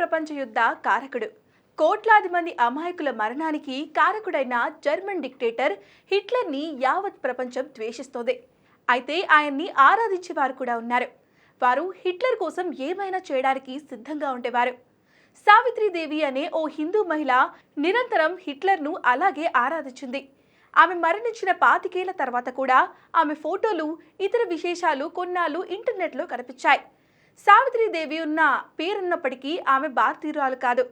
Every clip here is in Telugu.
ప్రపంచ యుద్ధ కారకుడు. కోట్లాది మంది అమాయకుల మరణానికి కారకుడైన జర్మన్ డిక్టేటర్ హిట్లర్ని యావత్ ప్రపంచం ద్వేషిస్తోంది. అయితే ఆయన్ని ఆరాధించేవారు కూడా ఉన్నారు. వారు హిట్లర్ కోసం ఏమైనా చేయడానికి సిద్ధంగా ఉండేవారు. సావిత్రిదేవి అనే ఓ హిందూ మహిళ నిరంతరం హిట్లర్ను అలాగే ఆరాధించింది. ఆమె మరణించిన పాతికేళ్ళ తర్వాత కూడా ఆమె ఫోటోలు ఇతర విశేషాలు కొన్నాళ్ళు ఇంటర్నెట్లో కనిపించాయి. సావిత్రీదేవి ఉన్న పేరున్నప్పటికీ ఆమె భారతీయురాలు కాదు.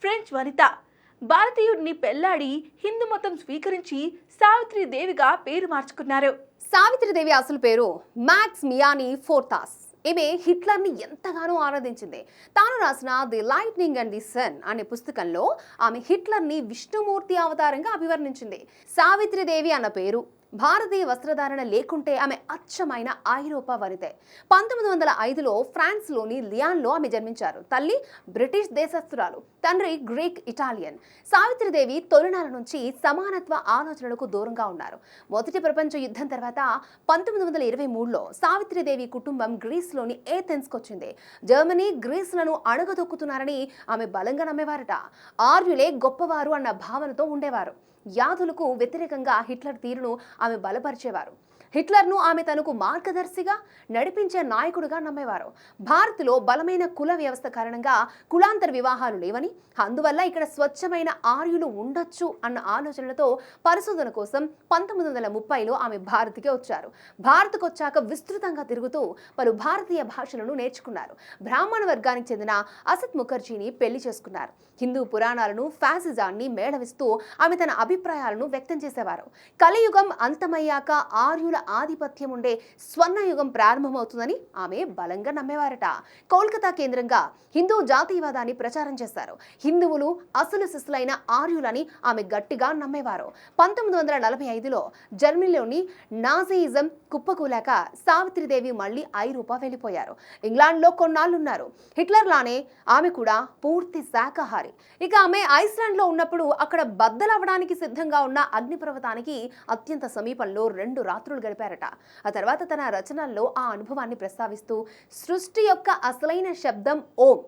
ఫ్రెంచ్ వనిత. భారతీయుడిని పెళ్ళాడి హిందూ మతం స్వీకరించి సావిత్రీదేవిగా పేరు మార్చుకున్నారు. సావిత్రిదేవి అసలు పేరు మ్యాక్స్ మియాని ఫోర్తాస్. ఈమె హిట్లర్ని ఎంతగానో ఆరాధించింది. తాను రాసిన the lightning and the sun అనే పుస్తకంలో ఆమె హిట్లర్ని విష్ణుమూర్తి అవతారంగా అభివర్ణించింది. సావిత్రిదేవి అన్న పేరు భారతీయ వస్త్రధారణ లేకుంటే ఆమె అచ్చమైన ఐరోపా వనితే. పంతొమ్మిది వందల ఐదులో ఫ్రాన్స్లోని లియాన్లో ఆమె జన్మించారు. తల్లి బ్రిటిష్ దేశస్థురాలు తండ్రి గ్రీక్ ఇటాలియన్. సావిత్రిదేవి తొలినాల నుంచి సమానత్వ ఆలోచనలకు దూరంగా ఉన్నారు. మొదటి ప్రపంచ యుద్ధం తర్వాత పంతొమ్మిది వందల ఇరవై మూడులో సావిత్రిదేవి కుటుంబం గ్రీస్లోని ఏథెన్స్కి వచ్చింది జర్మనీ గ్రీస్లను అణగదొక్కుతున్నారని ఆమె బలంగా నమ్మేవారట. ఆర్యులే గొప్పవారు అన్న భావనతో ఉండేవారు. యాదులకు వ్యతిరేకంగా హిట్లర్ తీరును ఆమె బలపరిచేవారు. హిట్లర్ను ఆమె తనకు మార్గదర్శిగా నడిపించే నాయకుడిగా నమ్మేవారు. భారత్లో బలమైన కుల వ్యవస్థ కారణంగా కులాంతర వివాహాలు లేవని అందువల్ల ఇక్కడ స్వచ్ఛమైన ఆర్యులు ఉండొచ్చు అన్న ఆలోచనలతో పరిశోధన కోసం పంతొమ్మిది వందల ముప్పైలో ఆమె భారత్కి వచ్చారు. భారత్కు వచ్చాక విస్తృతంగా తిరుగుతూ పలు భారతీయ భాషలను నేర్చుకున్నారు. బ్రాహ్మణ వర్గానికి చెందిన అసత్ ముఖర్జీని పెళ్ళి చేసుకున్నారు. హిందూ పురాణాలను ఫ్యాసిజాన్ని మేళవిస్తూ ఆమె తన అభిప్రాయాలను వ్యక్తం చేసేవారు. కలియుగం అంతమయ్యాక ఆర్యుల ఆధిపత్యం ఉండే స్వర్ణయుగం ప్రారంభమవుతుందని ఆమె బలంగా నమ్మేవారట. కోల్కతా కేంద్రంగా హిందూ జాతీయవాదాన్ని ప్రచారం చేశారు. హిందువులు అసలు శిశులైన ఆర్యులని ఆమె గట్టిగా నమ్మేవారు. పంతొమ్మిది వందల నలభై ఐదులో జర్మనీలోని నాజీయిజం కుప్పకూలాక సావిత్రిదేవి మళ్ళీ ఐరోపా వెళ్ళిపోయారు. ఇంగ్లాండ్లో కొన్నాళ్ళున్నారు. హిట్లర్ లానే ఆమె కూడా పూర్తి శాకాహారి. ఇక ఆమె ఐస్లాండ్లో ఉన్నప్పుడు అక్కడ బద్దలవ్వడానికి సిద్ధంగా ఉన్న అగ్నిపర్వతానికి అత్యంత సమీపంలో రెండు రాత్రులు గడిపారట ఆ తర్వాత తన రచనల్లో ఆ అనుభవాన్ని ప్రస్తావిస్తూ సృష్టి యొక్క అసలైన శబ్దం ఓం.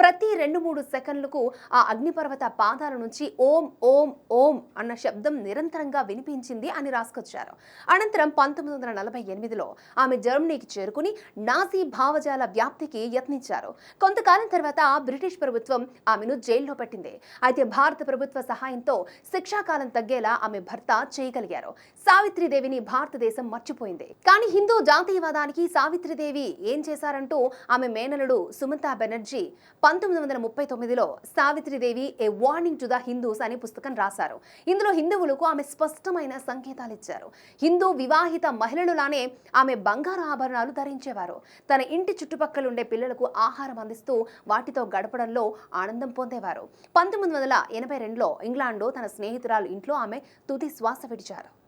ప్రతి రెండు మూడు సెకండ్లకు ఆ అగ్నిపర్వత పాదాల నుంచి ఓం ఓం ఓం అన్న శబ్దం నిరంతరంగా వినిపించింది అని రాసుకొచ్చారు. అనంతరం పంతొమ్మిది వందల నలభై ఎనిమిదిలో ఆమె జర్మనీకి చేరుకుని నాజీ భావజాల వ్యాప్తికి యత్నించారు. కొంతకాలం తర్వాత బ్రిటిష్ ప్రభుత్వం ఆమెను జైల్లో పెట్టింది. అయితే భారత ప్రభుత్వ సహాయంతో శిక్షాకాలం తగ్గేలా ఆమె భర్త చేయగలిగారు. సావిత్రిదేవిని భారతదేశం మర్చిపోయింది. కానీ హిందూ జాతీయవాదానికి సావిత్రిదేవి ఏం చేశారంటూ ఆమె మేనలుడు సుమతా బెనర్జీ పంతొమ్మిది వందల ముప్పై తొమ్మిదిలో Savitri Devi a warning to the Hindus అనే పుస్తకం రాశారు. ఇందులో హిందువులకు ఆమె స్పష్టమైన సంకేతాలు ఇచ్చారు. హిందూ వివాహిత మహిళలులానే ఆమె బంగారు ఆభరణాలు ధరించేవారు. తన ఇంటి చుట్టుపక్కల ఉండే పిల్లలకు ఆహారం అందిస్తూ వాటితో గడపడంలో ఆనందం పొందేవారు. పంతొమ్మిది వందల ఎనభై రెండులో ఇంగ్లాండ్లో తన స్నేహితురాలు ఇంట్లో ఆమె తుది శ్వాస విడిచారు.